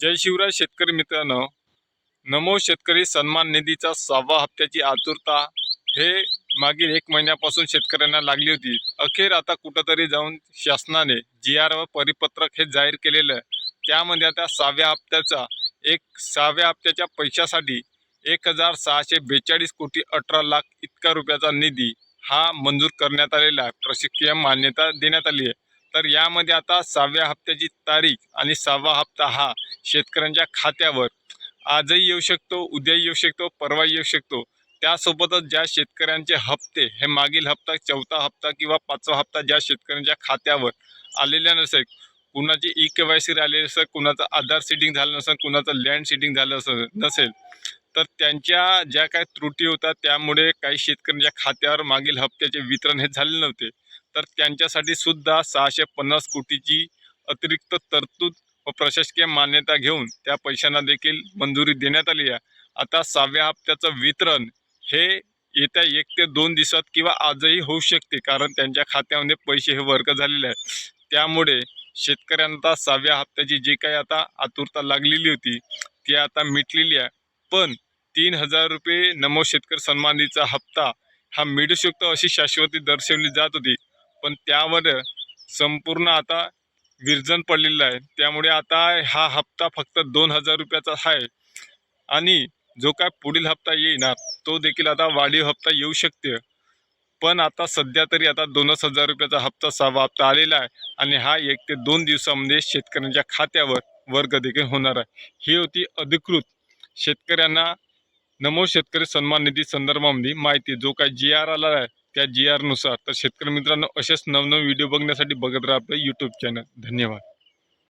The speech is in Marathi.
जय शिवराज शेतकरी मित्रांनो. नमो शेतकरी सन्मान निधीचा सहावा हप्त्याची आतुरता हे मागील एक महिन्यापासून शेतकऱ्यांना लागली होती. अखेर आता कुठंतरी जाऊन शासनाने जी आर व परिपत्रक हे जाहीर केलेलं आहे. त्यामध्ये आता सहाव्या हप्त्याचा एक सहाव्या हप्त्याच्या पैशासाठी एक हजार सहाशे बेचाळीस कोटी अठरा लाख इतका रुपयाचा निधी हा मंजूर करण्यात आलेला आहे. मान्यता देण्यात आली आहे. तर यामध्ये आता सहाव्या हप्त्याची तारीख आणि सहावा हप्ता हा शेतकऱ्यांच्या खात्यावर. आजही येऊ शकतो उद्याही येऊ शकतो परवा येऊ शकतो. त्यासोबतच ज्या शेतकऱ्यांचे हप्ते हे मागील हप्ता चौथा हप्ता किंवा पाचवा हप्ता ज्या शेतकऱ्यांच्या खात्यावर आलेल्या नसेल कुणाची ई के वाय सी राहिलेली नसेल कुणाचं आधार सीडिंग झालं नसेल कुणाचं लँड सीडिंग झालं असेल नसेल तर त्यांच्या ज्या काही त्रुटी होत्या त्यामुळे काही शेतकऱ्यांच्या खात्यावर मागील हप्त्याचे वितरण हे झाले नव्हते. तर त्यांच्यासाठी सुद्धा सहाशे पन्नास कोटीची अतिरिक्त तरतूद व प्रशासकीय मान्यता घेऊन त्या पैशांना देखील मंजुरी देण्यात आली आहे. आता सहाव्या हप्त्याचं वितरण हे येत्या एक ते दोन दिवसात किंवा आजही होऊ शकते कारण त्यांच्या खात्यामध्ये पैसे हे वर्ग झालेले आहेत. त्यामुळे शेतकऱ्यांना सहाव्या हप्त्याची जी काही आता आतुरता लागलेली होती ती आता मिटलेली आहे. पण तीन हजार रुपये नमो शेतकरी सन्मानिधीचा हप्ता हा मिळू शकतो अशी शाश्वती दर्शवली जात होती. पण त्यावर संपूर्ण आता विरजन पडलेलं आहे. त्यामुळे आता हा हप्ता फक्त दोन हजार रुपयाचा आहे. आणि जो काय पुढील हप्ता येणार तो देखील आता वाढीव हप्ता येऊ शकते. पण आता सध्या तरी आता दोनच हजार रुपयाचा हप्ता सहावा हप्ता आलेला आहे आणि हा एक ते दोन दिवसामध्ये शेतकऱ्यांच्या खात्यावर वर्ग देखील होणार आहे. ही होती अधिकृत शेतकऱ्यांना नमो शेतकरी सन्मान निधी संदर्भामध्ये माहिती जो काय जी आर आला आहे त्या जी आरनुसार तर शेतकरी मित्रांनो असेच नवनवीन व्हिडिओ बघण्यासाठी बघत राहा आपलं यूट्यूब चॅनल धन्यवाद.